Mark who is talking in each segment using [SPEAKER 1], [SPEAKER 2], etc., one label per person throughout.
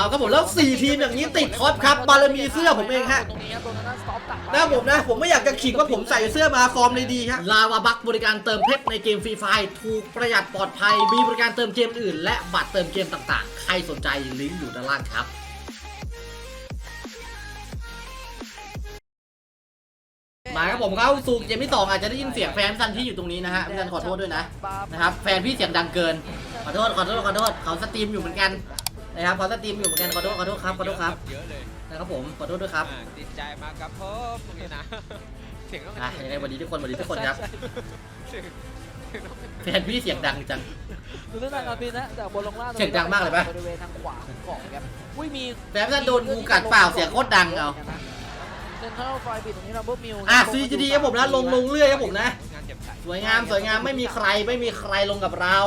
[SPEAKER 1] เอาครับผมแล้ว 4 ทีมอย่างนี้ติดท็อปครับบารมีเสื้อผมเองฮะ
[SPEAKER 2] ตรงนี้ครับตรงนั้นสต็อปตัด
[SPEAKER 1] นะผมนะ ผมไม่อยากจะขิงว่าผมใส่เสื้อมาฟอร์มเลยดีฮะลาวาบักบริการเติมเพชรในเกมฟรีไฟถูกประหยัดปลอดภัย มีบริการเติมเกมอื่น และบัตรเติมเกมต่างๆ ใครสนใจลิงก์อยู่ด้านล่างครับมาครับผมเข้าสู่เกมที่สองอาจจะได้ยินเสียงแฟนซันที่อยู่ตรงนี้นะฮะพี่ซันขอโทษด้วยนะนะครับแฟนพี่เสียงดังเกินขอโทษขอโทษขอโทษเขาสตรีมอยู่เหมือนกัน นะครับเขาสตรีมอยู่เหมือนกันขอโทษขอโทษครับขอโทษครับ
[SPEAKER 3] เยอะเลย
[SPEAKER 1] นะครับผมขอโทษด้วยครับ
[SPEAKER 3] อ่าติดใจมากับผมตรงนี้นะ เสียงต้อง
[SPEAKER 1] อะยังไงวันนี้ทุกคนวันนี้ทุกคนครับ
[SPEAKER 3] เสียงเสียงต้อง
[SPEAKER 1] แฟนพี่เสียงดังจัง
[SPEAKER 2] ดูเรื่องการบินนะจากบนลงล่าง
[SPEAKER 1] เสียงดังมากเลยปะ
[SPEAKER 2] บริเวณทางขวาของเกาะครับอุ้ยมี
[SPEAKER 1] แฟนพี่ซันโดนงูกัดเปล่าเสียงโคตรดังเอา
[SPEAKER 2] เซนทรัลไฟบิดตรงนี้เราเบิร์มิว
[SPEAKER 1] อะ CGD ครับผมนะลงลงเรื่อยครับผมนะ
[SPEAKER 3] งานเจ็บใจ
[SPEAKER 1] สวยงามสวยงามไม่มีใครไม่มีใครลงกับเรา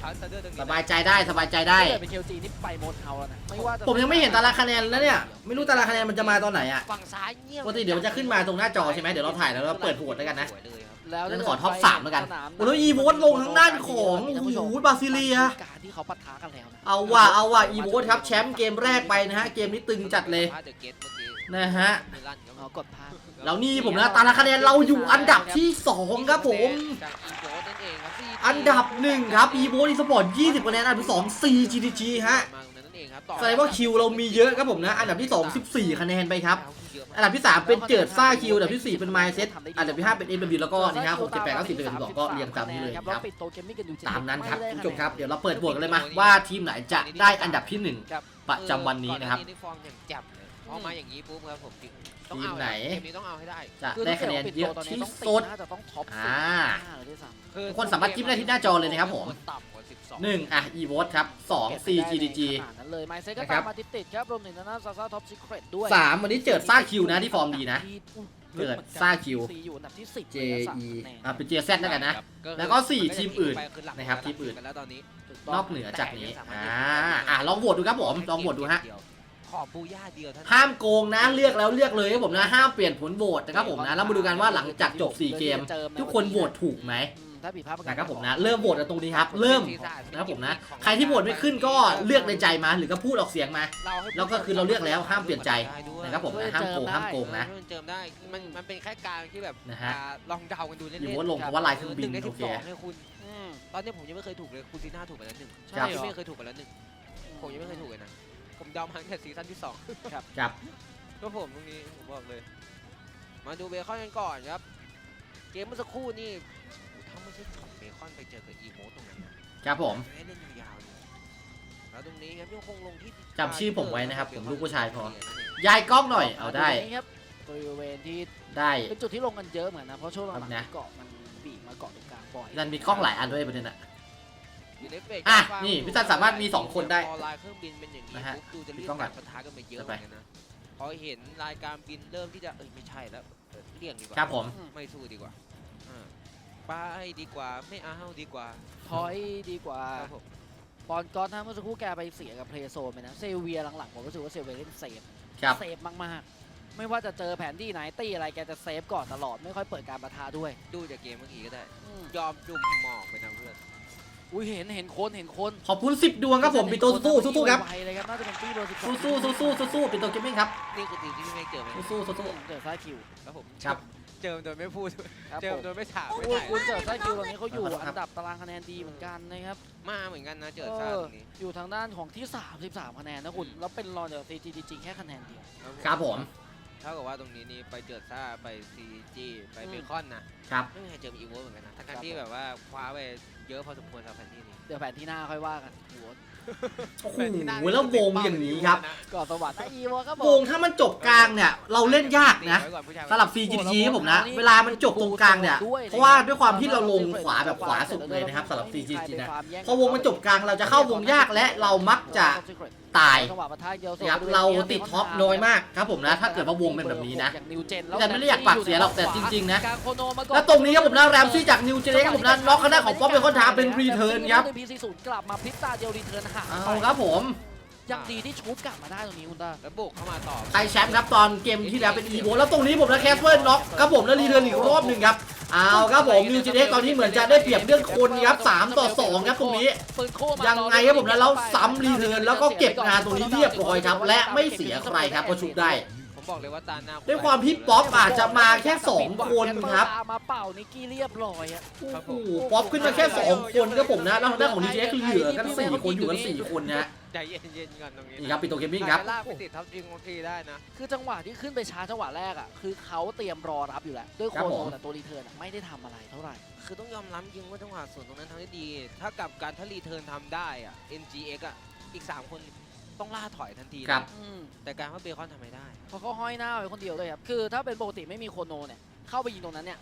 [SPEAKER 3] ชาร์จเดอร์ตรงนี้
[SPEAKER 1] สบายใจได้สบายใจได้
[SPEAKER 2] ถ้าเกิดเป็นเคลจีนี่ไปโมดเฮาแล้วนะไม่ว่าจะ
[SPEAKER 1] ผมยังไม่เห็นตารางคะแนนแล้วเนี่ย ไม่รู้ตารางคะแนนมันจะมาตอนไหนอะ
[SPEAKER 2] ฝั่งซ้ายเงียบ
[SPEAKER 1] ปกติเดี๋ยวมันจะขึ้นมาตรงหน้าจอใช่ไหมเดี๋ยวเราถ่ายแล้วเราเปิดโหวตแล้วกันนะ
[SPEAKER 3] สวยเลยครับ
[SPEAKER 2] แล้ว
[SPEAKER 1] งั้นขอท็อปสามแล้วกันโอ้แล้วอีโวตลงทางด้านของโอ้โหบราซิเลีย
[SPEAKER 2] การที่เขาปะทะกันแล้วนะ
[SPEAKER 1] เอาว่ะเอาว่ะอีโวตครับแชมป์เกมแรกไปนะฮะเกมนี้ตึงจัดเลย
[SPEAKER 3] พาเดอะเกตเมื่อกี้
[SPEAKER 1] นะฮะ
[SPEAKER 3] มิลันครับ
[SPEAKER 2] เอากดพลาด
[SPEAKER 1] แล้วนี่ผมนะตารางคะแนนเราอยู่อันดับที่2ครับผม
[SPEAKER 3] จากอีโบนั่นเองครับ CG
[SPEAKER 1] อันดับ1ครับอีโวตอีสปอร์ต20คะแนนอันดับที่2 CGG ฮะ
[SPEAKER 3] มาตรงนั้นนั่นเองครับต่อ
[SPEAKER 1] แสดงว่าคิวเรามีเยอะครับผมนะ อันดับที่ 2 14 คะแนนไปครับ
[SPEAKER 3] เย อะมาก
[SPEAKER 1] อันดับที่ 3 เป็นเจิดซ่าคิวอันดับที่ 4 เป็นไมเซ็ตอันดับที่ 5 เป็น MW แล้วก็นี่ฮะ6 7 8 9 10 11 12ก็เรียงตามนี้เลย
[SPEAKER 2] ครับ
[SPEAKER 1] ค
[SPEAKER 2] แล้ว
[SPEAKER 1] รับ
[SPEAKER 2] ปิดโตเกมมิ่งกันอยู่
[SPEAKER 1] ตามนั้นครับ
[SPEAKER 2] ไได้
[SPEAKER 1] คุณผู้ชมครับะ
[SPEAKER 2] แนน
[SPEAKER 1] เดี๋ยวเราเปิดบวกกันเลยมาว่าทีมไหนจะได้อันดับที่
[SPEAKER 2] ครับ
[SPEAKER 1] 1ประจำวันนี้นะครับ
[SPEAKER 3] ก่อหานี่ฟอร์มอย่างจับเลยพอมาอย่างนี้ปุ๊บครับผมจริงต้อง
[SPEAKER 1] ทีม
[SPEAKER 3] เอา
[SPEAKER 1] ไหน
[SPEAKER 3] เกมนี้ต้องเอาให้ได้
[SPEAKER 1] จะ
[SPEAKER 2] คือ
[SPEAKER 1] ได้
[SPEAKER 2] ถ้า
[SPEAKER 1] คะแนน
[SPEAKER 2] กิด
[SPEAKER 1] เยอะ
[SPEAKER 2] ว่าปิ
[SPEAKER 1] ที่
[SPEAKER 2] โตตนนี้
[SPEAKER 1] สุด
[SPEAKER 2] น่าจะต้องท็อป
[SPEAKER 1] อ่า
[SPEAKER 2] ห้าเลยด้วยซ้ำ
[SPEAKER 3] คือ
[SPEAKER 1] ทุกคนสามารถจิ้มได้ที่หน้าจอเลยนะครับผม
[SPEAKER 3] ต่ำกว่า12
[SPEAKER 1] 1อะ e v o t ครับ2 CGDG
[SPEAKER 2] ขนาดนั้น เลยไมเซ็ตก็
[SPEAKER 1] นะครับ
[SPEAKER 2] ตามมาติดๆครับรวมถึงทางด้านซาซาท็อปซีเครตด้วย
[SPEAKER 1] 3วันนี้เจิดซ่าคิวนะที่ฟอร์มดีนะเกิดซ่าคิว
[SPEAKER 2] ซีอยู่อันดับที่10
[SPEAKER 1] J
[SPEAKER 2] เลยนะสาม
[SPEAKER 1] E
[SPEAKER 2] คะแนน
[SPEAKER 1] อะเป็น JZ แล้วกันนะ แล้วก็สี่ทีมอื่นนะครับทีมอื่น
[SPEAKER 3] แล้วตอนนี้
[SPEAKER 2] ถูต้ง
[SPEAKER 1] นอกเหนือจากนี้
[SPEAKER 3] แต่ยังสามารถ
[SPEAKER 1] อ่าอะลองโหวตดูครับผมลองโหวตดูฮะ
[SPEAKER 3] ขอบูย่าเดียวเท่านั้น
[SPEAKER 1] ห้ามโกงนะเลือกแล้วเลือกเลยครับผมนะห้ามเปลี่ยนผลโหวตนะครับผมนะแล้วมาดูกันว่าหลังจากจบ 4 เกม ทุกคนโหวตถูกไหม
[SPEAKER 2] อืม ถ้าผิดพลาดปกติ
[SPEAKER 1] นะครับผมนะเริ่มโหวตกันตรงนี้ครับ เริ่มนะครับผมนะ ใครที่โหวตไม่ขึ้นก็เลือกในใจมาหรือก็พูดออกเสียงมา แล้วก็คือเราเลือกแล้วห้ามเปลี่ยนใจนะครับผมนะห้ามโกงห้ามโกงนะ
[SPEAKER 3] มันเจิมได้มันมันเป็นแค่การที่แบบ
[SPEAKER 1] นะฮะ
[SPEAKER 3] อ่าลองเดากันดูเล่น
[SPEAKER 1] อยู่
[SPEAKER 3] ๆ
[SPEAKER 1] ว่าลงเพราะว่าลายเครื่องบิน
[SPEAKER 3] หนึ่งใน
[SPEAKER 1] โอ
[SPEAKER 3] สิบ
[SPEAKER 1] เค
[SPEAKER 3] สองเนี่ยคุณ
[SPEAKER 2] อืม
[SPEAKER 3] ตอนนี้ผมยังไม่เคยถูกเลยคุณซีน่าถูกไปแล้วหนึ่ง
[SPEAKER 2] ใช่
[SPEAKER 3] ผม
[SPEAKER 2] เหรอ
[SPEAKER 3] ไม่เคยถูกไปแล้วหนึ่งผมยังไม่เคยถูกเลยนะผมเดามาตั้งแต่ซีซั่นที่สอง
[SPEAKER 1] ครับ
[SPEAKER 3] ก็ผมตรงนี้ผมบอกเลย มาดูเบคอนกันก่อนครับ เกมเมื่อสักครู่นี่ เบคอนไปเจอกับอีโมตรงนั้นนะครับ
[SPEAKER 1] ผม
[SPEAKER 3] ให้เล่นยาวๆเลยแล้วตรงนี้ครับยังคงลงที่
[SPEAKER 1] จำชื่อผมไว้นะครับผมลูกผู้ชายพอยายกล้องหน่อยเอาได้
[SPEAKER 2] ตรงนี้ครับบริเวณที่
[SPEAKER 1] ได้
[SPEAKER 2] เป็นจุดที่ลงกันเยอะเหมือนนะเพราะช่วงห
[SPEAKER 1] ครั
[SPEAKER 2] ลั
[SPEAKER 1] บ
[SPEAKER 2] ง
[SPEAKER 1] นะ
[SPEAKER 2] ๆเกาะมันบีบมาเกาะตรงกลางบ่อย
[SPEAKER 1] นั่นมีกล้องหลายอันด้วยประเด็นอะ
[SPEAKER 3] อยู่ในเฟส
[SPEAKER 1] อะ
[SPEAKER 3] กลาง
[SPEAKER 1] นี่พี่ซันสามารถมีสองคนได้
[SPEAKER 3] พอลายเครื่องบินเป็นอย่างนี้
[SPEAKER 1] นะฮะ
[SPEAKER 3] ปุ๊บดูจะเรีย
[SPEAKER 1] กล้อง
[SPEAKER 3] ก
[SPEAKER 1] ก่อน
[SPEAKER 3] การปะทะกันไปเยอะ
[SPEAKER 1] ไป
[SPEAKER 3] เหมือนกันนะพอเห็นรายการบินเริ่มที่จะเอ้ยไม่ใช่แล้วเออเลี่ยงดีกว่า
[SPEAKER 1] ครับผม
[SPEAKER 3] ไม่สู้ดีกว่าอ่า ไปดีกว่าไม่เอาดีกว่า
[SPEAKER 2] ถอยดีกว่า
[SPEAKER 3] ครับผม
[SPEAKER 2] ปอนกอนถ้าเมื่อสักครู่แกไปเสียกับเพลย์โซนไปนะเซเวียหลังๆผมรู้สึกว่าเซเวียเล่นเซฟ
[SPEAKER 1] ครับ
[SPEAKER 2] เซฟมากๆ ไม่ว่าจะเจอแผนที่ไหนตีอะไรแกจะเซฟก่อนตลอดไม่ค่อยเปิดการประทะด้วย
[SPEAKER 3] ดูจากเกมเมื่อกี้ก็ได้
[SPEAKER 2] อืม
[SPEAKER 3] ยอมจุ่มหมอกไปนะเพื่อน
[SPEAKER 2] อุ้ยเห็นเห็นคนเห็นคน
[SPEAKER 1] ขอบคุณ 10 ดวงครับผมปิโตสู้ๆสู้ๆครับ
[SPEAKER 2] ไวเลยครับน่าจะเป็นตีเบอร์สิบสอง
[SPEAKER 1] สู้ๆสู้ๆสู้ๆปิโตเกมมิ่งครับ
[SPEAKER 3] นี่คือทีมที่พี่เมฆเจอไหม
[SPEAKER 1] สู้ๆสู้
[SPEAKER 2] เจอซ้ายคิว
[SPEAKER 3] ครับผม
[SPEAKER 1] ครับ
[SPEAKER 3] เจอโดยไม่พูด
[SPEAKER 2] ครับ
[SPEAKER 3] เจอ
[SPEAKER 2] ผม
[SPEAKER 3] โดยไม่ถามไม่
[SPEAKER 2] อุ้ย
[SPEAKER 3] ถ่าย
[SPEAKER 2] คุณเจอซ้ายคิวตอนนี้เขาอยู่
[SPEAKER 1] ขอโทษครับ
[SPEAKER 2] อันดับตารางคะแนนดีเหมือนกันนะครับ
[SPEAKER 3] มาเหมือนกันนะเจอ
[SPEAKER 2] เอ
[SPEAKER 3] ซา
[SPEAKER 2] อ
[SPEAKER 3] ตรงนี้
[SPEAKER 2] อยู่ทางด้านของที่ 33 คะแนนนะคุณ แล้วเป็นรองจาก CGG แค่คะแนนเดียว
[SPEAKER 1] ครับผม
[SPEAKER 3] เท่ากับว่าตรงนี้นี่ไปเจอซ่าไปซีจีไป
[SPEAKER 2] อืม
[SPEAKER 3] เบคอนนะครับ ไม่มีใครเจออีโวเหมือนกันนะทั้งๆที่แบบว่าคว้าไปเยอะพอสมควรสำหรับแผนที่นี้
[SPEAKER 2] เดี๋ยวแผนที่หน้าค่อยว่ากันหัว
[SPEAKER 1] โอ้โหแล้ววงอย่างนี้ครับ
[SPEAKER 2] ก่อนสวัสดิ์นะอีวอครับผ
[SPEAKER 1] วง
[SPEAKER 2] ม
[SPEAKER 1] ถ้ามันจบกลางเนี่ย เราเล่นยากนะสำหรับ CGG ครับผมนะ เวลามันจบตรงกลางเนี่ย เพราะว่าด้วยความที่เราลงขวาแบบขวาสุดเลยนะครับสำหรับ CGG นะพอวงมันจบกลางเราจะเข้าวงยากและเรามักจะตาย
[SPEAKER 2] จังหวะปะทะเดียว
[SPEAKER 1] นะครับเราติดท็อปน้อยมากครับผมนะ ถ้าเกิดว่าวงเป็นแบบนี้นะ
[SPEAKER 2] อย่างนิวเจน
[SPEAKER 1] แต่ไม่ได้อยากปากเสียหรอกแต่จริงๆนะ
[SPEAKER 2] การโคโนมาก่อน
[SPEAKER 1] แล้วตรงนี้ครับผมนะแรมซี่จากนิวเจเนครับผมนะน็อกคณะของป๊อปเป็นคนถามเป็นรีเทิร์นครับ
[SPEAKER 2] พีซีศูนย์กลับมาพลิกตาเดียวรีเทิร์นห่าง
[SPEAKER 1] เอาครับผม
[SPEAKER 2] ยังดีที่ชูดกลับมาได้ตรงนี้คุณตา
[SPEAKER 3] แล้วบุกเข้ามาต่อ
[SPEAKER 1] ใครแชมป์ครับตอนเกมที่แล้วเป็นอีโวแล้วตรงนี้ผมนะแคสเปอร์น็อกครับผมแล้วรีเทิร์นอีกรอบหนึ่งครับเอาครับผมมิวจีเด็กตอนนี้เหมือนจะได้เปรียบเรื่องคนครับ3ต่อ2ครับตรงนี้
[SPEAKER 2] ปืนโค้มา
[SPEAKER 1] ยังไงครับผมนะแล้วซ้ำรีเทิร์นแล้วก็เก็บงานตรงนี้เรียบร้อยครับ และไม่เสียใครครับก็ชุบได้
[SPEAKER 3] ผมบอกเลยว่าตาหน้า
[SPEAKER 1] ด้วยความที่ป๊อปอาจจะมาแค่ 2 คนครับ
[SPEAKER 2] ตามมาเป่านิกกี้เรียบร้อยอะ
[SPEAKER 1] โอ้โหป๊อปขึ้นมาแค่ 2 คนครับผมนะ แล้วทางด้านของดีเจคือเหลือกัน 4 คนอยู่กัน 4 คนนะฮะ
[SPEAKER 3] ใจเย็นๆก่อนตรงนี้
[SPEAKER 1] นี่ครับปิดตัวเกมมิ่งครับ
[SPEAKER 3] ลากไปติดทับจริงบางทีได้นะ
[SPEAKER 2] คือจังหวะที่ขึ้นไปช้าจังหวะแรกอะคือเขาเตรียมรอรับอยู่แล้วด้วยโค
[SPEAKER 1] ครับ
[SPEAKER 2] โน
[SPEAKER 1] ผม
[SPEAKER 2] แต่ตัวรีเทิร์นอะไม่ได้ทำอะไรเท่าไหร่
[SPEAKER 3] คือต้องยอมรับจริงว่าจังหวะส่วนตรงนั้นทำได้ดี ถ้ากับการถ้ารีเทิร์นทำได้อะ NGX อะอีก 3 คนต้องล่าถอยทันทีนะครับ
[SPEAKER 2] อืม
[SPEAKER 3] แต่การว่าเบคอนทำไม่ได้
[SPEAKER 2] เพราะเขาห้อยหน้าไว้คนเดียวเลยครับ คือถ้าเป็นปกติไม่มีโคโนเนี่ย เข้าไปยิงตรงนั้นเนี่ย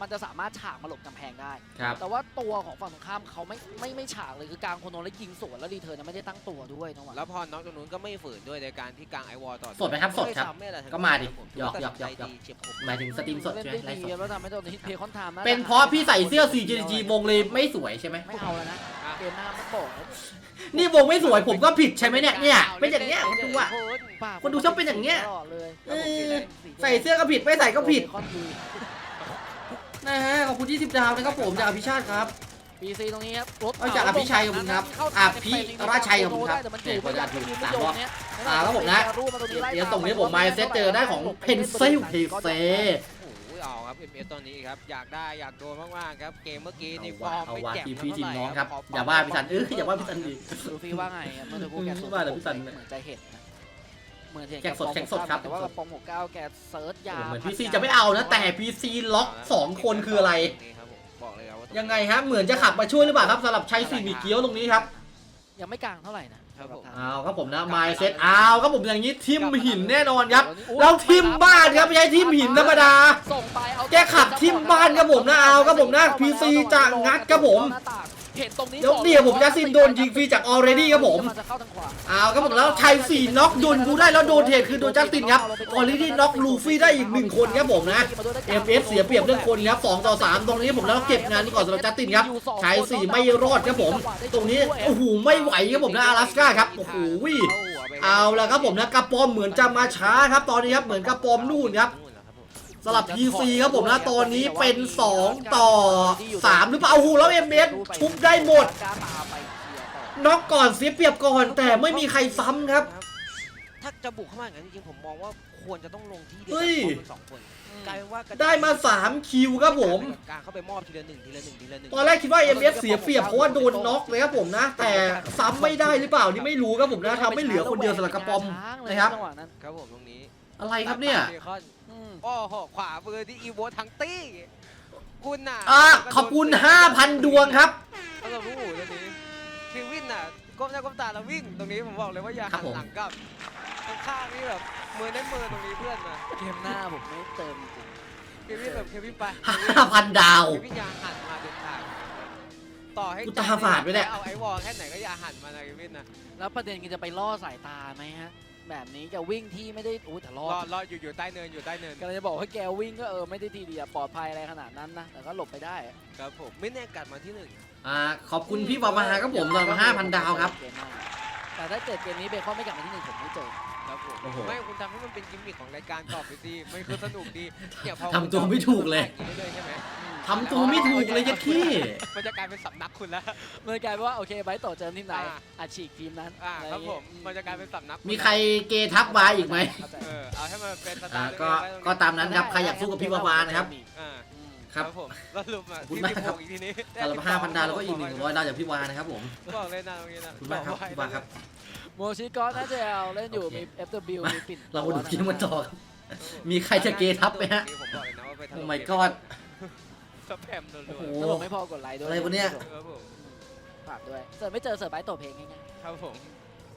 [SPEAKER 2] มันจะสามารถฉากมาหลบกำแพงได้
[SPEAKER 1] ครับ
[SPEAKER 2] แต่ว่าตัวของฝั่งตรงข้ามเขาไม่ไม่ไม่ฉากเลยคือกลางโคโนแล้วยิงสวนแล้วรีเทิร์นยังไม่ได้ตั้งตัวด้วยจังหวะ
[SPEAKER 3] แล้วพอน็อกตรงนู้นก็ไม่ฝืนด้วยในการที่กลางไอวอลต่อ
[SPEAKER 1] สดไหมครับสดครับ
[SPEAKER 3] ไซ้ำไม่อะไรทั้ง
[SPEAKER 1] ก็มาดิ
[SPEAKER 3] ผม
[SPEAKER 1] หยอก
[SPEAKER 3] ตัด
[SPEAKER 1] หยอก
[SPEAKER 3] สินใจ
[SPEAKER 1] หยอก
[SPEAKER 3] ดีเฉียบคม
[SPEAKER 1] หมายถึงสตรีมสด
[SPEAKER 2] เล่น
[SPEAKER 1] ใช่ไหม
[SPEAKER 2] ได้
[SPEAKER 1] ไลฟ์
[SPEAKER 2] ดี
[SPEAKER 1] สด
[SPEAKER 2] แล้วทำให้ตัวนี้เพคอนไทม์
[SPEAKER 1] เป็นเพราะพี่ใส่เสื้อ 4GG วงเลยไม่สวยใช่ไหม
[SPEAKER 2] ไม่เอาแล้วนะเกมหน้าไม่บอกแล้ว
[SPEAKER 1] นี่วงไม่สวยผมก็ผิดใช่ไหมเนี่ยเนี่ยเป็นอย่างเงี้ยคนดูอะ
[SPEAKER 2] ป่า
[SPEAKER 1] คนดูชอบเป็นอย่างเงี้ย
[SPEAKER 2] ตลอดเลย
[SPEAKER 1] เออ ใส่เสื้อก็ผิดไม่ใส่ก็ผิด
[SPEAKER 2] เบคอนดู
[SPEAKER 1] นะฮะขอบคุณ20ดาวนะครับผมจากอภิชาติครับ
[SPEAKER 2] ปีซีตรงนี้ครับรถ
[SPEAKER 1] เอาจากอภิชัยขอบคุณครับ
[SPEAKER 2] เข้า
[SPEAKER 1] อภิราชัยขอบคุณครับ
[SPEAKER 2] แต่มันอยู่ไม่ยัด
[SPEAKER 1] เนี่ย
[SPEAKER 2] ทีม
[SPEAKER 1] สาม
[SPEAKER 2] โย
[SPEAKER 1] รอบ
[SPEAKER 2] นเนี่ย
[SPEAKER 1] อ่าครับผมนะ
[SPEAKER 2] รูปมาตรงนี้ไล่
[SPEAKER 1] เดี๋ยวส่งนี้ผมมาเซตเจอได้ของ Pencil p c
[SPEAKER 3] โอ้โหเอาครับ MS ตอนนี้ครับอยากได้อยากโดนมากๆครับเกมเมื่อกี้นี่ฟอร์ม
[SPEAKER 1] เอา
[SPEAKER 3] ไม่
[SPEAKER 1] ว่า
[SPEAKER 3] แจ่ม
[SPEAKER 1] ทีม
[SPEAKER 3] เท่า
[SPEAKER 1] พี่ทีม
[SPEAKER 3] ไหร่
[SPEAKER 1] น้องครับ
[SPEAKER 3] ข
[SPEAKER 1] อย่าว่าพี่สันเอออย่าว่าพี่สันดี
[SPEAKER 2] ดูฟีว่าไงครับเมื่อสักครู่แกส่ง
[SPEAKER 1] ว่าแต่พี่สัน
[SPEAKER 2] เหมือนจะเห็นนะ เหมือนจะเห็น
[SPEAKER 1] แกะสดแกะสดครับ
[SPEAKER 2] แต่ว่ากระป๋องหกเก้าแกเซิร์ชยา
[SPEAKER 1] เหมือนพีซีจะไม่เอานะ แต่พีซีล็อกสองคนคืออะไร
[SPEAKER 3] นี่ครับผมบอกเลยครับว่า
[SPEAKER 1] ยังไงฮะ เหมือนจะขับมาช่วยหรือเปล่าครับสำหรับชัยสี่หมีเกี๊ยวตรงนี้ครับ
[SPEAKER 2] ยังไม่กลางเท่าไหร่นะครับ
[SPEAKER 3] ผม
[SPEAKER 1] เอาครับผมนะไมเซ็ตเอาครับผมอย่างนี้ทิมหินแน่นอนครับแล้วทิมบ้านครับไม่ใช่ทิมหินธรรมดา
[SPEAKER 2] ส่งไปเอา
[SPEAKER 1] แกขับทิมบ้านครับผมนะเอาครับผมนะ PC จะงัดครับผม
[SPEAKER 2] เห็นตรงนี้
[SPEAKER 1] เดี๋ยวเดี๋ยวผมจะซินโดนยิงฟรีจากออเรดี้ครับผม
[SPEAKER 2] จะเข้าทางขวา
[SPEAKER 1] เอาครับผมแล้วชัยสี่น็อกโดนกูได้แล้วโดนเทรดคือโดนจัสตินครับออเรดี้น็อกลูฟี่ได้อีกหนึ่งคนครับผมนะ FF เสียเปรียบเรื่องคนครับ2ต่อ3ตรงนี้ผมแล้วเก็บงานนี้ก่อนสำหรับจัสตินครับชายสี่ไม่รอดครับผม ตรงนี้โอ้โหไม่ไหวครับผมนะอาราสกาครับโอ้โหเอาละครับผมนะกระปอมเหมือนจะมาช้าครับตอนนี้ครับเหมือนกระปอมนู่นครับ สลับ PC ครับผมนะตอนนี้เป็น 2 ต่อ 3 หรือเปล่าโอ้โหแล้ว MS ชุบได้หมด
[SPEAKER 2] กล้าตามไปเคลียร์ต่อ
[SPEAKER 1] น็อกก่อนเสียเปรียบก่อนแต่ไม่มีใครซ้ำครับ
[SPEAKER 3] ถ้าจะบุกเข้ามาอย่างนั้นจริงๆผมมองว่าควรจะต้องลงที่เดียว
[SPEAKER 1] เฮ้
[SPEAKER 3] กัน
[SPEAKER 1] ย
[SPEAKER 3] พร้อมกันสองคนกลายเป็นว่ากระจย
[SPEAKER 1] ได้มา 3 คิวครับผม
[SPEAKER 3] การเข้าไปมอบทีละหนึ่งทีละหนึ่งทีละหนึ่ง
[SPEAKER 1] ตอนแรกคิดว่า MS เสียเปรียบเพราะว่าโดนน็อกเลยครับผมนะ แต่ซ้ำไม่ได้หรือเปล่านี่ไม่รู้ครับผมนะทำให้เหลือคนเดียวสำหรับกระปอมนะครับ
[SPEAKER 2] จังหวะนั้น
[SPEAKER 3] ครับผมตรงนี้
[SPEAKER 1] อะไรครับเนี่ย
[SPEAKER 3] เบคอน
[SPEAKER 2] อืม
[SPEAKER 3] โอ้โหขวามือที่อีโวทั้งตี้คุณน่ะ
[SPEAKER 1] อะขอบคุณ 5,000 ดวงครับ
[SPEAKER 3] แล้วเรารู้ตรงนี้คือวินน่ะก้มหน้าก้มตาแล้ววิ่งตรงนี้ผมบอกเลยว่าอย่า
[SPEAKER 1] ครั
[SPEAKER 3] หั
[SPEAKER 1] บ
[SPEAKER 3] น
[SPEAKER 1] ผม
[SPEAKER 3] หลังกลับข้างๆนี่แบบมือเน้นมือตรงนี้เพื่อนมา
[SPEAKER 2] เกมหน้าผมไม่เติมจริง
[SPEAKER 3] เควินแบบเควินไป
[SPEAKER 1] 5,000 ดาว
[SPEAKER 3] เควินอย่าหันมาเด็ดขาดต่อให้
[SPEAKER 1] กูตาฝาดไว้เนี่ย
[SPEAKER 3] เอาไอ้วอลแค่ไหนก็อย่าหันมานะเควินนะ
[SPEAKER 2] แล้วประเด็นคือจะไปล่อสายตาไหมฮะ แบบนี้จะวิ่งที่ไม่ได้โอ้แต่รอ
[SPEAKER 3] รอ
[SPEAKER 2] ด
[SPEAKER 3] รออยู่อยู่ใต้เนินอยู่ใต้เนิน
[SPEAKER 2] กำลังจะบอกว่าแกวิ่งก็เออไม่ได้ทีเดียวปลอดภัยอะไรขนาดนั้นนะแต่ก็หลบไปได้อะ
[SPEAKER 3] ครับผมไม่แน่กัดมาที่หนึ่ง
[SPEAKER 1] อ่าขอบคุณพี่บอมาครับผมสำหรับ5,000 ดาวครับ
[SPEAKER 2] เกมหน้าแต่ถ้าเกิดเกมนี้เบคอนไม่กลับมาที่หนึ่งผมไม่เจอ
[SPEAKER 3] ครับผม
[SPEAKER 1] โอ้โห
[SPEAKER 3] ไม่คุณทำให้มันเป็นกิมมิคของรายการตอบไปสิมันคือสนุกดีเนี่ยพอ
[SPEAKER 1] ทำตัวไม่ถูกเลย
[SPEAKER 3] คุณทำแบบนี้เรื่อยๆใช่ไหม
[SPEAKER 1] ทำตัวไม่ถูกเลยยัดขี้
[SPEAKER 3] มันจะกลายเป็นสำนักคุณแล้ว
[SPEAKER 2] มันกลายเป็นว่าโอเคไบร์ทต่อเจอทีมไหน
[SPEAKER 3] อ่า
[SPEAKER 2] อาฉีกทีมนั้น
[SPEAKER 3] อ่า
[SPEAKER 2] อะไอ
[SPEAKER 3] ครับ
[SPEAKER 2] ย่าง
[SPEAKER 3] ผ
[SPEAKER 2] เงี้
[SPEAKER 3] ม
[SPEAKER 2] ย
[SPEAKER 3] มันจะกลายเป็นสำนักณ
[SPEAKER 1] มีใครเกทับวาอีกไหม
[SPEAKER 2] เข้าใจ
[SPEAKER 3] เออเอาให้มันเป็นสไต
[SPEAKER 1] อ่า
[SPEAKER 3] ล์
[SPEAKER 1] ก็
[SPEAKER 3] เล็ๆไว้ตรงนี้
[SPEAKER 1] ก็ตามนั้นครับใครอยากสู้กับพี่บาวานะครับ
[SPEAKER 3] อ่า
[SPEAKER 2] อืม
[SPEAKER 1] ครับ
[SPEAKER 3] ผมแล้วลุมอะ
[SPEAKER 1] ขอบคุณ
[SPEAKER 3] ที่
[SPEAKER 1] มาก
[SPEAKER 3] สิบ
[SPEAKER 1] ค
[SPEAKER 3] ห
[SPEAKER 1] รับ
[SPEAKER 3] กอีกทีนี้
[SPEAKER 1] สำหรับ5,000ดาวแล้วก็อีก100ดาวจากพี่วานะครับผม
[SPEAKER 3] บอกเลยนะตรงนี้นะ
[SPEAKER 1] ขอบคุณมากครับพี่วาครับ
[SPEAKER 2] โมชิก็น่าจะเอาเล่นอยู่
[SPEAKER 1] โอเค
[SPEAKER 2] มี FW มีปิ่น
[SPEAKER 1] เรามาดูคิดมันต่อครับมีใครจะเกทับไหมฮะ
[SPEAKER 3] ผมบอกเลยนะว่าไปทำ
[SPEAKER 1] โอ้ my god
[SPEAKER 3] สแปมรัว
[SPEAKER 1] โอ้โห
[SPEAKER 2] ถ้าผมไม่พอกดไลค์ด้วย
[SPEAKER 1] อะไรวะเนี่ย
[SPEAKER 3] ๆครับผม
[SPEAKER 2] ฝากด้วยเสิร์ฟไม่เจอเสิร์ฟไบร์ทต่อเพลงง่าย
[SPEAKER 3] ครับผม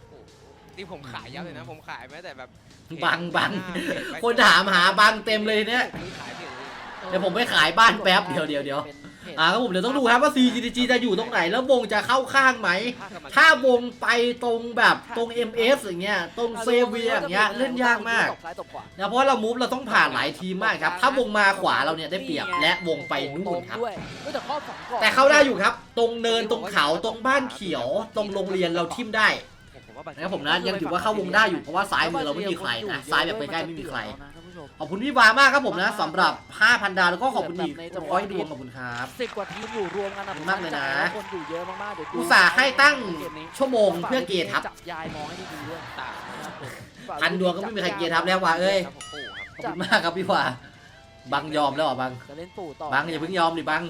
[SPEAKER 3] โอ้โหนี่ผมขายยับเลยนะ ผมขายแม้แต่แบบ
[SPEAKER 1] บังบัง
[SPEAKER 3] เพจไว้
[SPEAKER 1] คนถามหาบังเต็มเลยเนี่ย
[SPEAKER 3] ซื้อขายเพจเลย
[SPEAKER 2] ๆ
[SPEAKER 1] เดี๋ยวผมไปขายบ้านแป๊บเดี๋ยวเดี๋ยวเดี๋ยว
[SPEAKER 2] เป็นเพจ
[SPEAKER 1] อ่าครับผมเดี๋ยวต้องดูครับว่า CGG จะอยู่ตรงไหนแล้ววงจะเข้าข้างไหม
[SPEAKER 3] ภาคกรรมการ
[SPEAKER 1] ถ้าวงไปตรงแบบตรง MS อย่างเงี้ยตรงเซเวียอย่างเงี้ยเล่นยากมาก
[SPEAKER 2] ตบซ้ายตบขวา
[SPEAKER 1] นะเพราะเรามูฟเราต้องผ่านหลายทีมมากครับ ถ้าวงมาขวาเราเนี่ยได้เปรียบและวงไปนู่นครับ
[SPEAKER 2] ด้วยเฮ้ยแต่ข้อสองก่อน
[SPEAKER 1] แต่เข้าได้อยู่ครับ ตรงเนินตรงเขาตรงบ้านเขียว ตรงโรงเรียนเราทิมได้
[SPEAKER 3] ผมว่าบัตร
[SPEAKER 1] นะครับผมนะยังถือว่าเข้าวงได้อยู่เพราะว่าซ้ายมือเราไม่มีใครนะซ้ายแบบใกล้ๆไม่มีใคร
[SPEAKER 2] นะท่าน ผู้ชชม
[SPEAKER 1] ขอบคุณพี่วามากครับผมนะสำหรับ 5,000 ดาวแล้วก็ขอบคุณอีกร้อยดวงขอบคุณครับ
[SPEAKER 2] สิบกว่าทีมอยู่รวมกันนะ
[SPEAKER 1] ขอบคุณมากเลยนะ
[SPEAKER 2] ผมั่ใจว่คนอยู่เยอะมากๆเดี๋ยวดู
[SPEAKER 1] อุตส่าห์ให้ตั้ง
[SPEAKER 2] เกมนี้
[SPEAKER 1] ชั่วโมงเพื่อเกทับ
[SPEAKER 2] จับยายมองให้ดีๆด้วย
[SPEAKER 3] ต่าง
[SPEAKER 2] นะครับผม
[SPEAKER 1] พันดวงก็ไม่มีใครเกทับแล้วว่ะเอ้ย
[SPEAKER 3] ครับผมปู่ครับ
[SPEAKER 1] ขอบคุณมากครับพี่วาบังยอมแล้วเหรอบัง
[SPEAKER 2] จะเล่นปู่ต่อ
[SPEAKER 1] บังอย่าเพิ่งยอมดิบัง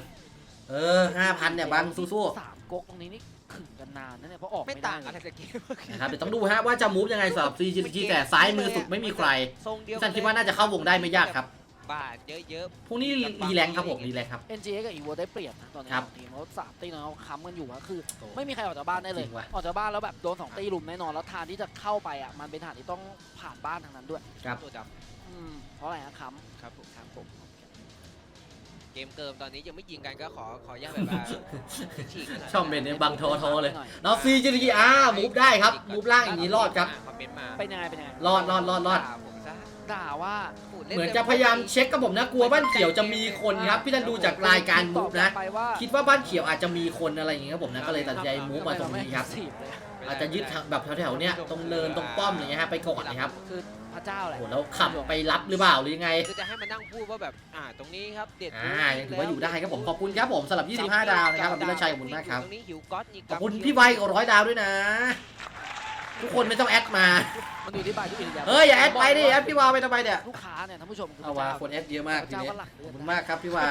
[SPEAKER 1] เออ5,000เนี่ยบังสู้
[SPEAKER 2] สามก๊กตรงนี้นี่ ขึงกันนานนะเนี่ยเพราะออก
[SPEAKER 3] ไม่
[SPEAKER 2] ไม่
[SPEAKER 3] ต่า
[SPEAKER 2] ได้
[SPEAKER 3] งอะไรจากเกม
[SPEAKER 1] ๆนะครับเดี๋ยวต้องดูฮะว่าจะมูฟยังไงสำหรับ CGG แต่ซ้ายมือสุดไม่มีใคร
[SPEAKER 3] ทรงเดียว
[SPEAKER 1] พี่ซันคิดว่าน่าจะเข้าวงได้ไม่ยากครับ
[SPEAKER 3] บาดเยอะ
[SPEAKER 1] พรุ่งนี้รีแรงครับผมรีแรงครับ
[SPEAKER 2] เอ็นจีกับอีโวได้เปรียบนะตอนนี้
[SPEAKER 1] ครับ
[SPEAKER 2] สองทีมเขาสามตีน้องเขาค้ำกันอยู่อะคือ ไม่มีใครออกจากบ้านได้เลย
[SPEAKER 1] จริงว่ะ
[SPEAKER 2] ออกจากบ้านแล้วแบบโดนสองตีลุมแน่นอนแล้วทางที่จะเข้าไปอะมันเป็นทางที่ต้องผ่านบ้านทางนั้นด้วย
[SPEAKER 1] ครับ
[SPEAKER 3] ๆตัวด
[SPEAKER 2] อืมเพราะอะไรนะค้ำ
[SPEAKER 3] ครับผมำ
[SPEAKER 2] ครับผม
[SPEAKER 3] เก มเกิมตอนนี้ยังไม่ยิงกันก็ขอขออนุญาตแบบว่าฉีกหน่ย
[SPEAKER 1] ช่องเบนเนี่ยบังโทโทเลยน้อง CGG อ่ามูฟได้ครับ มูฟล่างอย่างนี้รอดครับ
[SPEAKER 3] คอมเมนต์มา
[SPEAKER 2] เป็นยังไงเป็นยังไง
[SPEAKER 1] รอดรอดรอดรอด
[SPEAKER 3] ด่าผมซะ
[SPEAKER 2] ด่าว่า
[SPEAKER 3] พูด
[SPEAKER 1] เหมือนจะพยายามเช็คกับผมนะกลัวบ้านเขียวจะมีคนครับ พี่ตันดูจากรายการมูฟนะ
[SPEAKER 2] ตอบกลับไปว่า
[SPEAKER 1] คิดว่าบ้านเขียวอาจจะมีคนอะไรอย่างเงี้ยครับผมนะก็เลยตัดสินใจมูฟมาตรงนี้ครับ
[SPEAKER 2] ทำไมเาไม่ aggressive เลย
[SPEAKER 1] อาจจะยึดทางแบบแถวๆเนี้ยตรงเนินตรงป้อมอย่างเงี้ยฮะไปก่อนนะครับ
[SPEAKER 2] คือ พระเจ้าแห
[SPEAKER 1] โอ้
[SPEAKER 2] ละ
[SPEAKER 1] โหแล้วขับไปรับหรือเปล่าหรือยังไง
[SPEAKER 3] คือจะให้มานั่งพูดว่าแบบอ่าตรงนี้ครับเด็ด
[SPEAKER 1] อ่ายังถือว่าอยู่ได้ครับผมขอบคุณครับผมสำหรับ 25 ดาวนะครับขอบคุณชัยขอบคุณมากครับ
[SPEAKER 3] ตรงนี้หิวก๊อตนี่
[SPEAKER 1] ขอบคุณพี่ไวกับร้อยดาวด้วยนะ ทุกคนไม่ต้องแอดมา
[SPEAKER 2] มันอยู่ที่บายที่อื่นอย่าง
[SPEAKER 1] เฮ้ยอย่าแอดไปดิแอดพี่วาไปทำไมเนี่ย
[SPEAKER 2] ลูกค้าเนี่ยท่านผู้ชมคือ
[SPEAKER 1] เอาวาคนแอดเยอะมาก
[SPEAKER 2] พระ
[SPEAKER 1] ที
[SPEAKER 2] เจ้า
[SPEAKER 1] นี้
[SPEAKER 2] ก็หลัก
[SPEAKER 1] ข
[SPEAKER 2] เลื
[SPEAKER 1] อ
[SPEAKER 2] อบด
[SPEAKER 1] คุณมากครับพี่วา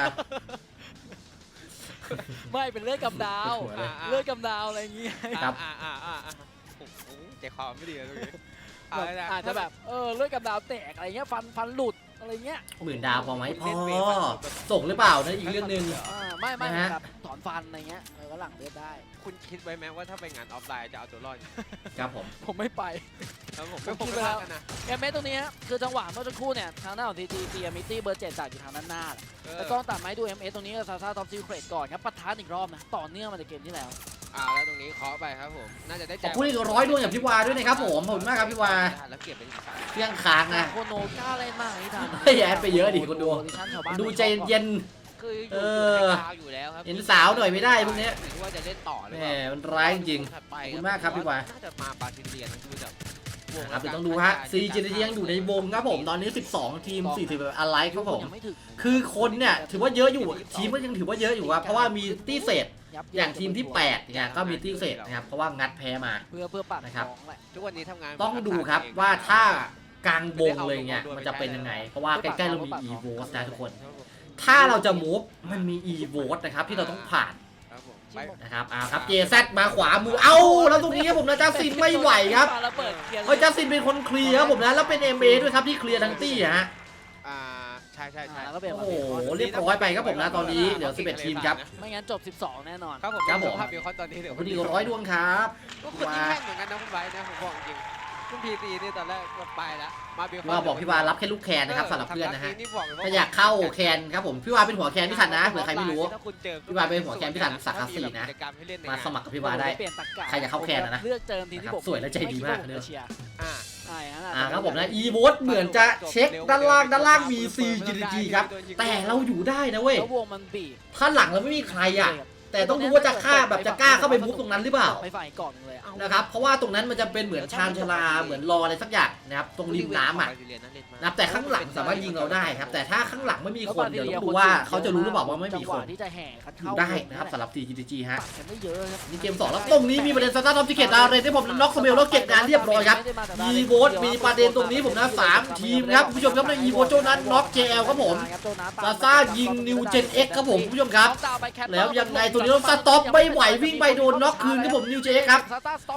[SPEAKER 2] ไม่เป็นเลือดกับดาว
[SPEAKER 1] หัวเลย
[SPEAKER 2] เลือดกับดาวอะไรอย่างเงี้ย
[SPEAKER 1] ครับ
[SPEAKER 3] อ่าอ่าอ่าอ่าโอ้โหใจคอไม่ดีเลยตรงนี้
[SPEAKER 2] แบบ
[SPEAKER 3] เละ
[SPEAKER 2] อาจจะแบบเออเลือดกับดาวแตกอะไรเงี้ยฟันฟันหลุดอะไรเงี้ย
[SPEAKER 1] หมื่นดาวพอไหมพอส่งหรือเปล่านั่นอีกเรื่องหนึ่ง
[SPEAKER 2] อ่าไม่ไม่
[SPEAKER 1] นะฮะ
[SPEAKER 2] แบบถอนฟันอะไรเงี้ยเออก็หลังเลือดได้
[SPEAKER 3] คุณคิดไว้ไหมว่าถ้าไปงานออฟไลน์จะเอาตัวรอด
[SPEAKER 1] ครับผม
[SPEAKER 2] ผมไม่ไป
[SPEAKER 3] แล้วผม
[SPEAKER 2] ผม
[SPEAKER 3] ผม
[SPEAKER 2] คิด
[SPEAKER 3] ไม่
[SPEAKER 2] ไว้แล้ว
[SPEAKER 3] ว่ากันนะ
[SPEAKER 2] แกเมตตรงนี้ฮะคือจังหวะเมื่อสักครู่เนี่ย ทางหน้าของทีจีทีมิตี้เบอร์เจ็ดจากอยู่ทางด้านหน้าแหละ
[SPEAKER 3] เออ
[SPEAKER 2] แล้วก็ตัดไม้ดู MS ตรงนี้กับซาซาท็อปซีเครตก่อนครับปะทะอีกรอบนะ ต่อเนื่องมาจากเกมที่แล้ว
[SPEAKER 3] อ่าแล้วตรงนี้เคาะไปครับผม น่าจะได้
[SPEAKER 1] ขอบคุณอีกร้อยดวงจากพี่วาด้วยนะครับผมขอบคุณมากครับพี่วา
[SPEAKER 3] แล้วเก็บไปอีกสาม
[SPEAKER 1] เที่ยงค้างนะ
[SPEAKER 2] โคโนกล้าเล่นมากนี่ทาง
[SPEAKER 1] เฮ้ยแอดไปเยอะดิคนดู
[SPEAKER 2] ออดิชั่นชาวบ้าน
[SPEAKER 1] ดูใจเย็น
[SPEAKER 3] คืออยู่
[SPEAKER 1] เอ
[SPEAKER 3] อยู่
[SPEAKER 1] อ
[SPEAKER 3] ในกาวอยู่แล้วครับ
[SPEAKER 1] เห็นสาวหน่อยไม่ได้พวกเนี้ย
[SPEAKER 3] หรือว่าจะเล่นต่อหรือ
[SPEAKER 1] แหม
[SPEAKER 3] เปล่า
[SPEAKER 1] มันร้ายจริง
[SPEAKER 3] ถัดไป
[SPEAKER 1] ขอบคุณมากครับพี่วา
[SPEAKER 3] น่าจะมาปาซิเลียนะคือแบบวง
[SPEAKER 1] ครับเดี๋ยวต้องดูฮะ CGG ยังอยู่ในวงครับผมตอนนี้ 12 ทีม 40แบบอะไรครับผม
[SPEAKER 2] ยังไม่ถึง
[SPEAKER 1] คือคนเนี่ยถือว่าเยอะอยู่ทีมก็ยังถือว่าเยอะอยู่ครับเพราะว่ามีตี้เศษ
[SPEAKER 2] ยับ
[SPEAKER 1] อย่างทีมที่8เนี่ยก็มีตี้เศษนะครับเพราะว่างัดแพ้มา
[SPEAKER 2] เพื่อเพื่อปัด
[SPEAKER 1] นะครับ
[SPEAKER 2] ของแหละ
[SPEAKER 3] ทุกวันนี้ทำงาน
[SPEAKER 1] ต้องดูครับว่าถ้ากลางวงเลยเนี่ยมันจะเป็นยังไง เพราะว่าใกล้ๆเรามี e v o s นะทุกคน ถ้าเราจะมูฟมันมี e v o s นะครับที่เราต้องผ่าน
[SPEAKER 3] ครับผมไป
[SPEAKER 1] นะครับเอาครับ JZ มาขวามือเอ้าแล้วตรงนี้ครับผมนะจัสซินไม่ไหวครับ
[SPEAKER 2] ปาระเบิดคลียร์
[SPEAKER 1] เฮ้ยจัสซินเป็นคนเคลียร์ครับผมนะแล้วเป็น MA ด้วยครับที่เคลียร์ทั้งตี้ฮะ
[SPEAKER 3] อ่าใช่ใช่ใช่
[SPEAKER 2] อ่าแล้วก็เปลี่ยน
[SPEAKER 1] โอ้
[SPEAKER 2] มา
[SPEAKER 1] โห
[SPEAKER 2] เป็น
[SPEAKER 1] เรียบร้อยไปครับผมนะตอนนี้เหลือ 11 ทีมครับ
[SPEAKER 2] ไม่งั้นจบ 12 แน่นอน
[SPEAKER 3] ครับผม
[SPEAKER 1] ครับผม
[SPEAKER 3] สภาพเบลคอนตอนนี้เดี๋ยว
[SPEAKER 1] พอดีร้อยดวงครับ
[SPEAKER 3] ก็คนที่แข่งเหมือนกันนะคุณไบร์ทนะผมบอกจริงคุณพีซีนี่ตอนแรกก็ไปแล้วมาเบลคอน
[SPEAKER 1] ว่าบอกพี่วารับแค่ลูกแคนนะครับสำหรับเพื่อนนะฮะ
[SPEAKER 3] นี่บอกเลยว่
[SPEAKER 1] ถ้าอยากเข้าแคนครับผม พี่วาเป็นหัวแคนพี่สันนะเผื่อใครไม่รู้
[SPEAKER 3] ถ้าคุณเจอ
[SPEAKER 1] พี่วาเป็นหัวแกนพี่สันสาขาสี่นะ
[SPEAKER 3] กิจกรรมให้เล่นใน
[SPEAKER 1] มาสมัครกับพี่วาได้
[SPEAKER 2] เปลี่ยนตะกะ
[SPEAKER 1] ใครอยากเข้าแคนอะนะ
[SPEAKER 2] เลือกเจิมทีมที่ผม
[SPEAKER 1] สวยและใจดีมาก
[SPEAKER 2] ไคิ
[SPEAKER 1] เนี่
[SPEAKER 2] ว่ายผจะเชียร์
[SPEAKER 3] อ่า
[SPEAKER 2] อ่า
[SPEAKER 1] ครับผมนะ e v o t เหมือนจะเช็คด้านล่างด้านล่างมี CGG ครับ แต่เราอยู่ได้นะเว้ย
[SPEAKER 2] แล้ววงมันบีบ
[SPEAKER 1] ถ้าหลังเราไม่มีใครอะ แต่ต้องดูว่าจะฆ่าแบบจะกล้าเข้าไปมุกตรงนั้นหรือเปล่า
[SPEAKER 2] ไปฝ่ายก่อน นึ่งเลยอะ
[SPEAKER 1] นะครับเพราะว่าตรงนั้นมันจะเป็นเหมือนชานชาลาเหมือนรออะไรสักอย่างนะครับตรงริมน้ำอะนะครับแต่ข้างหลังสามารถยิงเราได้ครับ แต่ถ้าข้างหลังไม่มีคนเดี๋ยวต้องดูว่าเขาจะรู้หรือเปล่าว่าไม่มี
[SPEAKER 2] จังห
[SPEAKER 1] ค
[SPEAKER 2] วะ
[SPEAKER 1] น
[SPEAKER 2] ที่จะแห่คัด
[SPEAKER 1] อ
[SPEAKER 2] เข้า
[SPEAKER 1] ยู่ได้นะครับสำหรับ CGG ฮะ
[SPEAKER 2] ปัดกันได้เยอะครับ
[SPEAKER 1] นี่เกมสองแล้วตรงนี้มีประเด็นสตาร์ทท็อปติเกตดาวเรนที่ผมน็อกสเมลแล้วเก็บงานเรียบร้อยครับ e v o t มีประเด็นตรงนี้ผมนะสามทีมครับคุณผู้ชมครับใน e v o t โจนั้นน็อก JL ครับผมซาซ่ายิง New Gen X ครับผมคุณผู้ชมครับ แล้วยังไงตัวนี้ต้องสต็อปไม่ไหววิ่งไปโดนน็อกคืนครับผมนิวเจครับ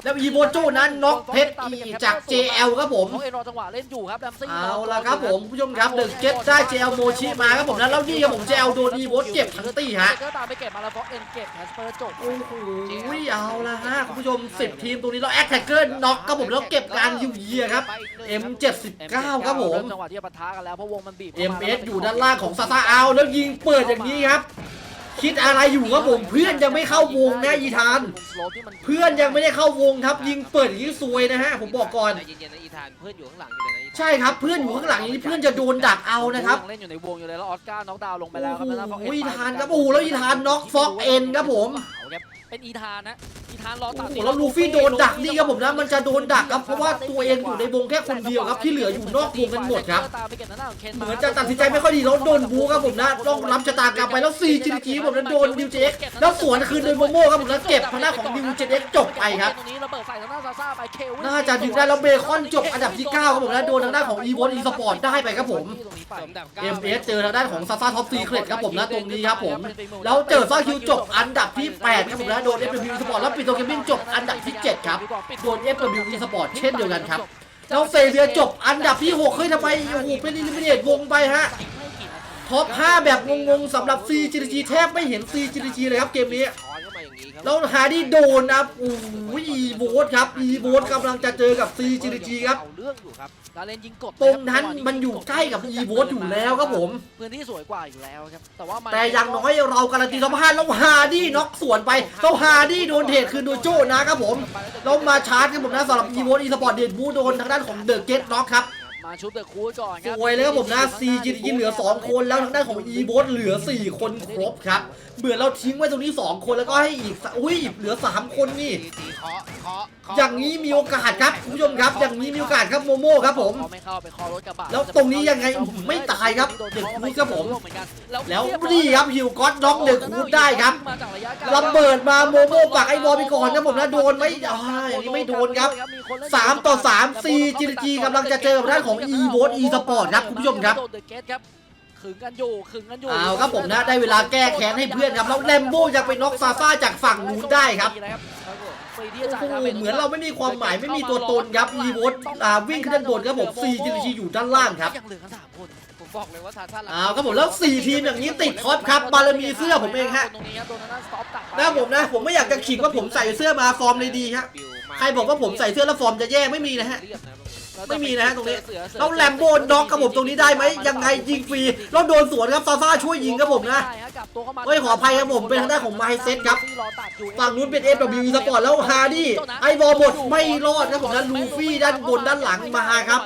[SPEAKER 1] แล้วอีโบโจนั้นน็อกเพชรอีจาก JL ครับผม
[SPEAKER 2] น้องเอรอจังหวะเล่นอยู่ครับแรมซี่
[SPEAKER 1] เอาละครับผมคุณผู้ชมครับเดอะเก็ตได้ JL โมชิมาครับผมนะแล้วนี่ครับผม JL โดนอีโบเก็บทั้งตี้ฮะ
[SPEAKER 2] ก็ตามไปเก็บมาแล้วเพราะเอ็นเก็บแคสเปอร์จบ
[SPEAKER 1] โอ้โหเอาละฮะคุณผู้ชม 10 ทีมตรงนี้แล้วแอคแท็กเกอร์น็อกครับผมแล้วเก็บการยูเยียครับ M79 ครับผม
[SPEAKER 2] จังหวะที่จะปะทะกันแล้วเพราะวงมันบีบ
[SPEAKER 1] MS อยู่ด้านล่างของซาซาเอาแล้วยิงเปิดอย่างนี้ครับ คิดอะไรอยู่ครับผมเพื่อนยังไม่เข้าวงนะอีธาน เพื่อนยังไม่ได้เข้าวงครับ ยิงเปิดอย่างนี้ซวยนะฮะผมบอกก่อน
[SPEAKER 3] ใจเย็นๆนะอีธานเพื่อนอยู่ข้างหลังอยู่เลยนะอีธาน
[SPEAKER 1] ใช่ครับเพื่อนอยู่ข้างหลังอย่างนี้เพื่อนจะโดนดักเอานะครับ
[SPEAKER 2] ยังเล่นอยู่ในวงอยู่เลยแล้วออสการ์น็อกดาวน์ลงไปแล้วครับ
[SPEAKER 1] โอ้โหอีธานครับโอ้โหแล้วอีธานน็อกฟ็อกเอ็นครับผม
[SPEAKER 2] เอาครับเป็นอีธานนะ อีธานรอตัด
[SPEAKER 1] โอ้โหแล้วลูฟี่โดนดักนี่ครับผมนะมันจะโดนดักครับเพราะว่าตัวเองอยู่ในวงแค่คนเดียวครับที่เหลืออยู่นอกวงกันหมดครับ
[SPEAKER 2] ตามไปเก็บหน้าของเคน
[SPEAKER 1] เหมือนจะตัดสินใจไม่ค่อยดีแล้วโดนบูครับผมนะต้องรับชะตากรรมไปแล้วซีจีจีผมนั้นโดนดิวเจเอ็กแล้วสวนคืนโดยโมโม่ครับผมแล้วเก็บทางด้านของดิวเจเอ็กจบไปครับ
[SPEAKER 2] ตรงนี้ระเบิดใส่ทางด้านซาซ่าไปเคลวิน
[SPEAKER 1] น่าจะดึงได้แล้วเบคอนจบอันดับที่9ครับผมนะโดนทางด้านของอี o อ e อีสปอร์ตได้ไปครับผม
[SPEAKER 3] เสริมดับ
[SPEAKER 1] เอ็มเอสเจอทางด้านของซาซาท็อปซีเครตครับผมนะตรงนี้ครับผมแล้วเจอซ่าคิวจบอันดับที่8ครับผมนะโดนเอฟเอสปอร์ตแล้วปิิโตเกมมิ่งจบอันดับที่ 7 ครับโดน FW Esport เช่นเดียวกันครับ แล้วเซเรียจบอันดับที่ 6 เฮ้ยทำไมโอ้โหเป็นอิลิมิเนตวงไปฮะท็อป 5 แบบงงๆสำหรับ CGG แทบไม่เห็น CGG เลยครับเกมนี้ แล้วฮาร์ดี้โดนนะครับโอ้โหอีโบสครับอีโบสกำลังจะเจอกับ CGG ครับ
[SPEAKER 3] เอาเรื่องอยู่ครับ
[SPEAKER 2] ดาเลนยิงกด
[SPEAKER 1] ตรงนั้นมันอยู่ใกล้กับอีโบสอยู่แล้วครับผม
[SPEAKER 2] พื้นที่สวยกว่าอยู่แล้วครับแต่ว่ามัน
[SPEAKER 1] แต่อย่างน้อยเราการันตีท็อป5แล้วฮาร์ดี้น็อกสวนไปแล้วฮาร์ดี้โดนเทรดคืนโดยโจ้นะครับผมแล้วมาชาร์จครับผมนะสำหรับอีโบสอีสปอร์ตเดนบูโดนทางด้านของเดอะเกตน็อกครับ
[SPEAKER 2] มาชุบเดอะคูดก่อนค
[SPEAKER 1] ส
[SPEAKER 2] รับ
[SPEAKER 1] วยเลยครับผมนะ CGG เหลือ 2 คนแล้วทางด้านของ e b o s เหลือ 4 คนครบครับเหมือนเราทิ้งไว้ตรงนี้ 2 คนแล้วก็ให้อีกสอุ้ยเหลือ 3 คนนี่
[SPEAKER 3] ตีเคาะเคาะเคาะ
[SPEAKER 1] อย่างนี้มีโอกาสครับคุณผู้ชมครับ อย่างนี้มีโอกาสครับโมโม่ครับผม
[SPEAKER 2] เขาไม่เข้าไปคอรถกระบะ
[SPEAKER 1] แล้วตรงนี้ยังไงไม่ตายครับเด็กคูดครับผม
[SPEAKER 2] เหอนกัน
[SPEAKER 1] แล้วนี่ครับฮิวก็อตน็อกเดอะคูดได้ครับ
[SPEAKER 2] มาจากระยะไกล
[SPEAKER 1] ระเบิดมาโมโม่ปักไอ้บอลไปก่อนครับผมนะโดนไหมอ่าอย่างนี้ไม่โดนครับ 3 ต่อ3 CGG กำลังจะเจอกับด้านของ e b o s e Sport ครับคุณผู้ชมครับ
[SPEAKER 2] โดนเดอะเกตครับขึงกันอยู่ขึงกันอยู่
[SPEAKER 1] เอาครับผมนะได้เวลาแก้แค้นให้เพื่อนครับแล้วแลมโบ้ยังไปน็อกซาซ่าจากฝั่งนู้นได้ครับ
[SPEAKER 3] ครับผม
[SPEAKER 2] ฟรีที่
[SPEAKER 1] โอ้
[SPEAKER 2] จะจ่าย
[SPEAKER 1] โห
[SPEAKER 2] ดาเมจ
[SPEAKER 1] เหมือนเราไม่มีความหมายไม่มีตัวตนครับ e v o t อ่าวิ่งขึ้นด้านบนครับผม CGG อยู่ด้านล่างครับ
[SPEAKER 2] ยังเหลือกันสามคน
[SPEAKER 3] ผมบอกเลยว่าซาซ่า
[SPEAKER 1] เอาครับผมแล้ว4ทีมอย่างนี้ติดท็อปครับบารมีเสื้อผมเองฮะ
[SPEAKER 2] ตรงนี้ครับโดนทางด้านสต็อปตัดไป
[SPEAKER 1] นะผมนะผมไม่อยากจะขิงว่าผมใส่เสื้อมาฟอร์มเลยดีฮะ
[SPEAKER 3] บิวมา
[SPEAKER 1] ใครบอกว่าผมใส่เสื้อแล้วฟอร์มจะแย่ไม่มีนะฮะ
[SPEAKER 3] เรียบนะ
[SPEAKER 1] ไม่มีนะฮะตรงนี้
[SPEAKER 2] เสือเสือ
[SPEAKER 1] แล้วแลมโบ้น็อกกับผมตรงนี้ได้ไหมยังไงยิงฟรีแล้วโดนสวนครับซาซ่าช่วยยิงครับผมนะ
[SPEAKER 2] ได้ฮกลับตัวเข้ามา
[SPEAKER 1] เฮ้ยขออภัยครับผมเป็นทางด้านของ Mindset ครับ
[SPEAKER 2] รอตัดอยู่
[SPEAKER 1] ฝั่งนู้นเป็น FW Sport แล้วฮาร์ดี้ไอบอลหมดไม่รอดครับผมนะลูฟี่ด้านบนด้านหลังมาครับ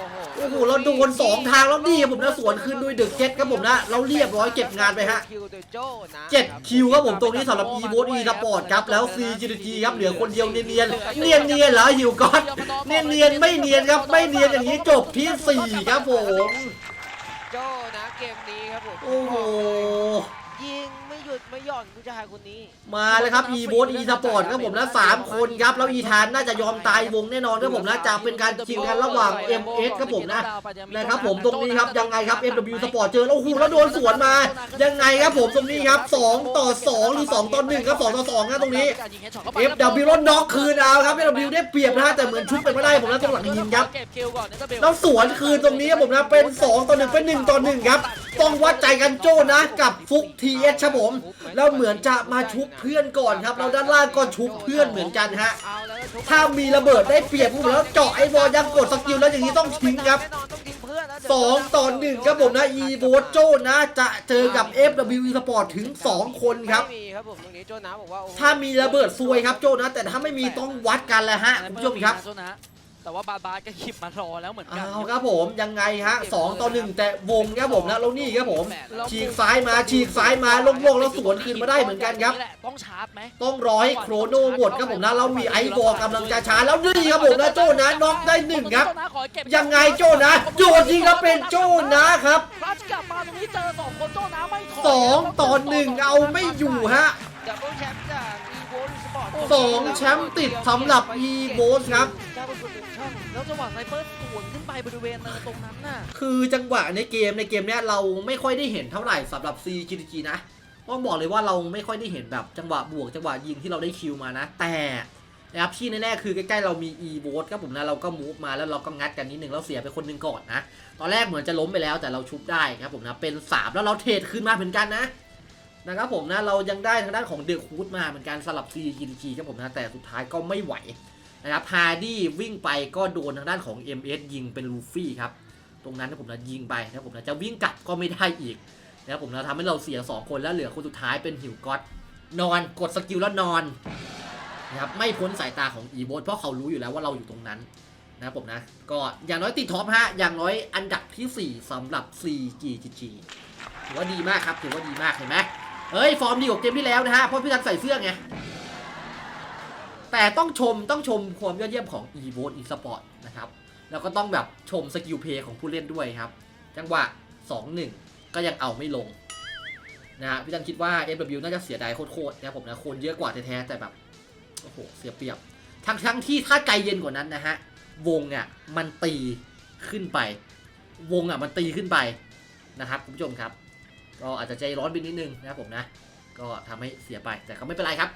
[SPEAKER 3] โอ้โห
[SPEAKER 1] โอ้โหเราโดนสองทางแล้วนี่ครับผมนะสวนคืนด้วยเดอะเก็ตครับผมนะเราเรียบร้อยเก็บงานไปฮะ
[SPEAKER 3] คิวโดยโจ้นะ
[SPEAKER 1] เจ็ดคิวครับผมตรงนี้สำหรับ e b o t e Sport ครับแล้ว CGG ครับเหลือคนเดียวเนียนๆเนียนเนียนๆเหรอหิวก๊อตเนียนเนียนๆไม่เนียนครับไม่เนียนอย่างนี้จบที่สี่ครับผม
[SPEAKER 3] โจ้นะเกมนี้ครับผม
[SPEAKER 1] โอ้โห
[SPEAKER 3] ยิงไม่หยุดไม่หย่อนผู้ชายคนนี้
[SPEAKER 1] มาเลยครับ e b o t e Sport ครับผมนะสามคนครับ แล้วอีธานน่าจะยอมตายวงแน่นอนครับผมนะจะเป็นการชิงกันระหว่าง MS ครับผมนะนะครับผมตรงนี้ครับยังไงครับ FW Sport เจอแล้วโอ้โหแล้วโดนสวนมา ยังไงครับผมตรงนี้ครับ2ต่อ2หรือ2ต่อ1ครับ2ต่อ2นะตรงนี้ FW รถน็อกคืนเอาครับ FW ได้เปรียบนะฮะแต่เหมือนชุบไปไม่ได้ผมนะตรงหลังยิงครับ
[SPEAKER 2] เก็บคิวก่อนเนเธอร์เบล
[SPEAKER 1] แล้วสวนคืนตรงนี้ครับผมนะเป็น 2 ต่อ1เป็น 1 ต่อ 1 ครับ ต้องวัดใจกันโจ้นะกับฟุก TS ครับผมแล้วเหมือนจะมาชุบเพื่อนก่อนครับแล้วด้านล่างก็ชุบเพื่อนเหมือนกันฮะ
[SPEAKER 3] เอาแล้วชุบ
[SPEAKER 1] ถ้ามีระเบิดได้เปรียบผมแล้วเจาะไอ้บอลยังกดสกิลแล้วอย่างนี้ต้องทิ้งครับ
[SPEAKER 3] แน่นอนต้องทิ้งเพื่อนนะเดี๋ยว
[SPEAKER 1] สองต่อหนึ่งครับผมนะ e v o t โจนะจะเจอกับ FW Sport ถึง 2 คนครับ
[SPEAKER 3] ไม่มีครับผมตรงนี้โจ้นะบอกว่าโอ้โห
[SPEAKER 1] ถ้ามีระเบิดซวยครับโจนะ แต่ถ้าไม่มีต้องวัดกันแหละฮะคุณผู้ชมครับ
[SPEAKER 2] โทษนะ แต่ว่าบาบาก็หยิบมารอแล้วเหมือนกั
[SPEAKER 1] เอาครับผมยังไงฮะ2ต่อ1แต่วงครับผมนะแล้วนี่ครับผม ฉีกซ้ายมาฉีกซ้ายมาลงๆแล้วสวนคืนมาได้เหมือนกันครับ
[SPEAKER 2] แหละต้องชาร์จไหม
[SPEAKER 1] ต้องรอให้โครโนหมดครับผมนะเรามีไอวอลกำลังจะช้าแล้วนี่ครับผมนะโจนะน็อกได้หนึ่งครับ ยังไงโจนะโจยิงครับเป็นโจนะครับ
[SPEAKER 2] พลัสกลับมาตรงนี้เจอสองคนโจ้น้ำไม่ถอย
[SPEAKER 1] สองต่อหนึ่งเอาไม่อยู่ฮะ
[SPEAKER 3] ดับเบิลแชมป์จากอีโวสปอร์ต
[SPEAKER 1] สองแชมป์ติดสำหรับ e b o s ครับ
[SPEAKER 2] แล้วจังหวะไซเปอร์สวนขึ้นไปบริเวณตรงนั้นน่ะ
[SPEAKER 1] คือจังหวะในเกมในเกมเนี้ยเราไม่ค่อยได้เห็นเท่าไหร่สำหรับ CGG นะต้องบอกเลยว่าเราไม่ค่อยได้เห็นแบบจังหวะบวกจังหวะยิงที่เราได้คิวมานะ แต่นะครับที่แน่ๆคือใกล้ๆเรามี e b o s ครับผมนะเราก็มูฟมาแล้วเราก็งัดกันนิดนึงแล้วเสียไปคนหนึงก่อนนะ ตอนแรกเหมือนจะล้มไปแล้วแต่เราชุบได้ครับผมนะเป็น 3 แล้วเราเทรดขึ้นมาเหมือนกันนะนะครับผมนะเรายังได้ทางด้านของเดอะคูดมาเหมือนกันสลับ CGG ครับผมนะแต่สุดท้ายก็ไม่ไหว นะครับฮาร์ดี้วิ่งไปก็โดนทางด้านของ MS ยิงเป็นลูฟี่ครับ ตรงนั้นนะผมนะยิงไปนะผมนะจะวิ่งกลับก็ไม่ได้อีกนะครับผมนะทำให้เราเสีย 2 คนแล้วเหลือคนสุดท้ายเป็นหิวก็อตนอนกดสกิลแล้วนอนนะครับไม่พ้นสายตาของอีโบสเพราะเขารู้อยู่แล้วว่าเราอยู่ตรงนั้นนะครับผมนะก็อย่างน้อยติดท็อปฮะอย่างน้อยอันดับที่ 4สำหรับ 4GGG ถือว่าดีมากครับถือว่าดีมากเห็นไหมเฮ้ยฟอร์มดีกว่าเกมที่แล้วนะฮะเพราะพี่ทันใส่เสื้อไง แต่ต้องชมต้องชมความยอดเยี่ยมของ e v o t eSport นะครับ แล้วก็ต้องแบบชมสกิลเพย์ของผู้เล่นด้วยครับ จังหวะ 2-1 ก็ยังเอาไม่ลงนะฮะพี่ตันคิดว่า FW น่าจะเสียดายโคตรๆนะผมนะคนเยอะกว่าแท้ๆแต่แบบโอ้โหเสียเปรียบ ทั้งทั้งที่ถ้าใจเย็นกว่านั้นนะฮะวงอะมันตีขึ้นไป วงอะมันตีขึ้นไปนะครับคุณผู้ชมครับ ก็อาจจะใจร้อนไปนิดนึงนะครับผมนะ ก็ทำให้เสียไปแต่ก็ไม่เป็นไรครับ